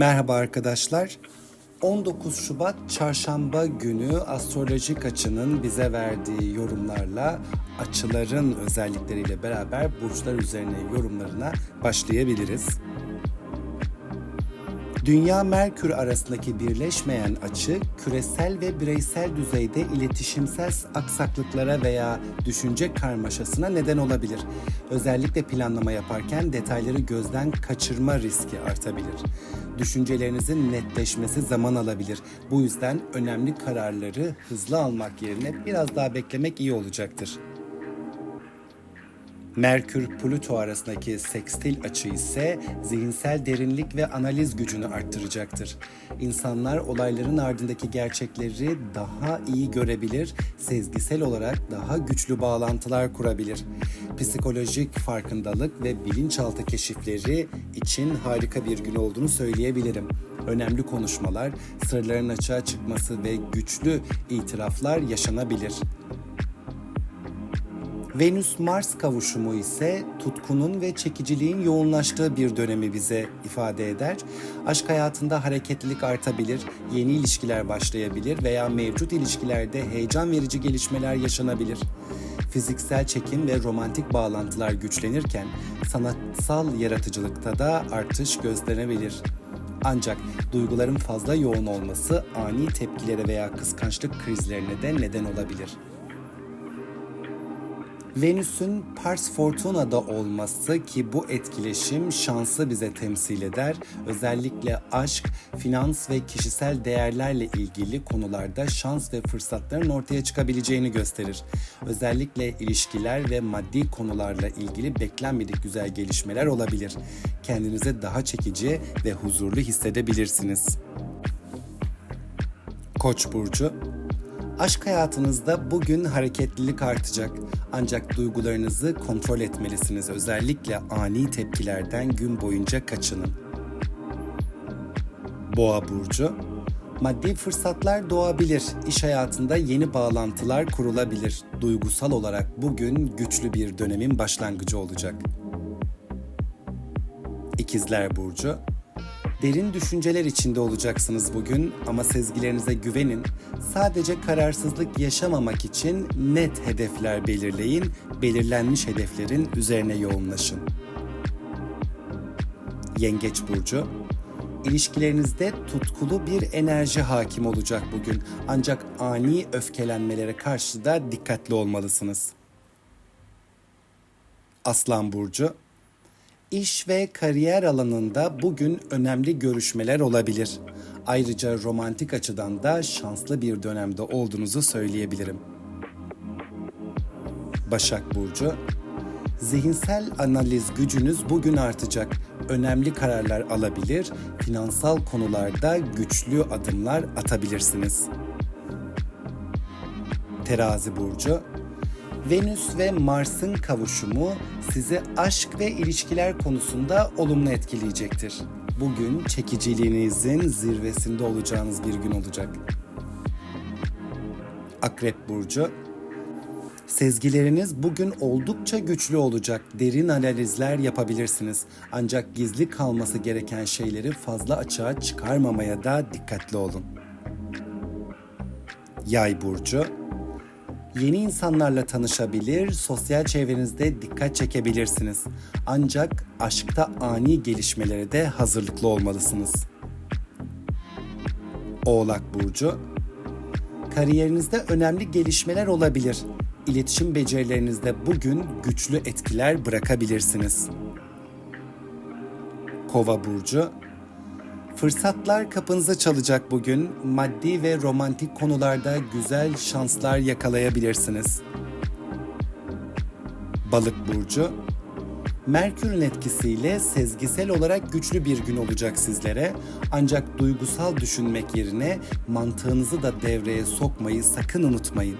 Merhaba arkadaşlar. 19 Şubat Çarşamba günü astrolojik açının bize verdiği yorumlarla açıların özellikleriyle beraber burçlar üzerine yorumlarına başlayabiliriz. Dünya Merkür arasındaki birleşmeyen açı küresel ve bireysel düzeyde iletişimsel aksaklıklara veya düşünce karmaşasına neden olabilir. Özellikle planlama yaparken detayları gözden kaçırma riski artabilir. Düşüncelerinizin netleşmesi zaman alabilir. Bu yüzden önemli kararları hızlı almak yerine biraz daha beklemek iyi olacaktır. Merkür-Plüto arasındaki sekstil açı ise zihinsel derinlik ve analiz gücünü arttıracaktır. İnsanlar olayların ardındaki gerçekleri daha iyi görebilir, sezgisel olarak daha güçlü bağlantılar kurabilir. Psikolojik farkındalık ve bilinçaltı keşifleri için harika bir gün olduğunu söyleyebilirim. Önemli konuşmalar, sırların açığa çıkması ve güçlü itiraflar yaşanabilir. Venüs-Mars kavuşumu ise tutkunun ve çekiciliğin yoğunlaştığı bir dönemi bize ifade eder. Aşk hayatında hareketlilik artabilir, yeni ilişkiler başlayabilir veya mevcut ilişkilerde heyecan verici gelişmeler yaşanabilir. Fiziksel çekim ve romantik bağlantılar güçlenirken sanatsal yaratıcılıkta da artış gösterebilir. Ancak duyguların fazla yoğun olması ani tepkilere veya kıskançlık krizlerine de neden olabilir. Venüs'ün Pars Fortuna'da olması ki bu etkileşim şansı bize temsil eder. Özellikle aşk, finans ve kişisel değerlerle ilgili konularda şans ve fırsatların ortaya çıkabileceğini gösterir. Özellikle ilişkiler ve maddi konularla ilgili beklenmedik güzel gelişmeler olabilir. Kendinizi daha çekici ve huzurlu hissedebilirsiniz. Koç burcu Aşk hayatınızda bugün hareketlilik artacak. Ancak duygularınızı kontrol etmelisiniz. Özellikle ani tepkilerden gün boyunca kaçının. Boğa burcu Maddi fırsatlar doğabilir. İş hayatında yeni bağlantılar kurulabilir. Duygusal olarak bugün güçlü bir dönemin başlangıcı olacak. İkizler burcu Derin düşünceler içinde olacaksınız bugün ama sezgilerinize güvenin. Sadece kararsızlık yaşamamak için net hedefler belirleyin. Belirlenmiş hedeflerin üzerine yoğunlaşın. Yengeç burcu İlişkilerinizde tutkulu bir enerji hakim olacak bugün. Ancak ani öfkelenmelere karşı da dikkatli olmalısınız. Aslan burcu İş ve kariyer alanında bugün önemli görüşmeler olabilir. Ayrıca romantik açıdan da şanslı bir dönemde olduğunuzu söyleyebilirim. Başak Burcu Zihinsel analiz gücünüz bugün artacak. Önemli kararlar alabilir, finansal konularda güçlü adımlar atabilirsiniz. Terazi Burcu Venüs ve Mars'ın kavuşumu sizi aşk ve ilişkiler konusunda olumlu etkileyecektir. Bugün çekiciliğinizin zirvesinde olacağınız bir gün olacak. Akrep burcu Sezgileriniz bugün oldukça güçlü olacak. Derin analizler yapabilirsiniz. Ancak gizli kalması gereken şeyleri fazla açığa çıkarmamaya da dikkatli olun. Yay burcu Yeni insanlarla tanışabilir, sosyal çevrenizde dikkat çekebilirsiniz. Ancak aşkta ani gelişmelere de hazırlıklı olmalısınız. Oğlak burcu Kariyerinizde önemli gelişmeler olabilir. İletişim becerilerinizde bugün güçlü etkiler bırakabilirsiniz. Kova burcu Fırsatlar kapınıza çalacak bugün. Maddi ve romantik konularda güzel şanslar yakalayabilirsiniz. Balık burcu Merkür'ün etkisiyle sezgisel olarak güçlü bir gün olacak sizlere. Ancak duygusal düşünmek yerine mantığınızı da devreye sokmayı sakın unutmayın.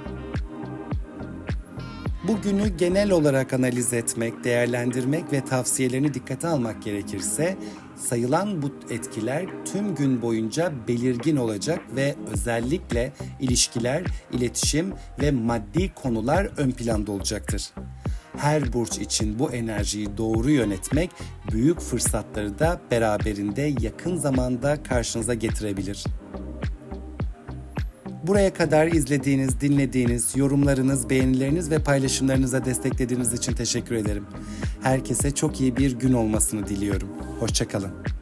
Bugünü genel olarak analiz etmek, değerlendirmek ve tavsiyelerini dikkate almak gerekirse sayılan bu etkiler tüm gün boyunca belirgin olacak ve özellikle ilişkiler, iletişim ve maddi konular ön planda olacaktır. her burç için bu enerjiyi doğru yönetmek büyük fırsatları da beraberinde yakın zamanda karşınıza getirebilir. Buraya kadar izlediğiniz, dinlediğiniz, yorumlarınız, beğenileriniz ve paylaşımlarınıza desteklediğiniz için teşekkür ederim. Herkese çok iyi bir gün olmasını diliyorum. Hoşçakalın.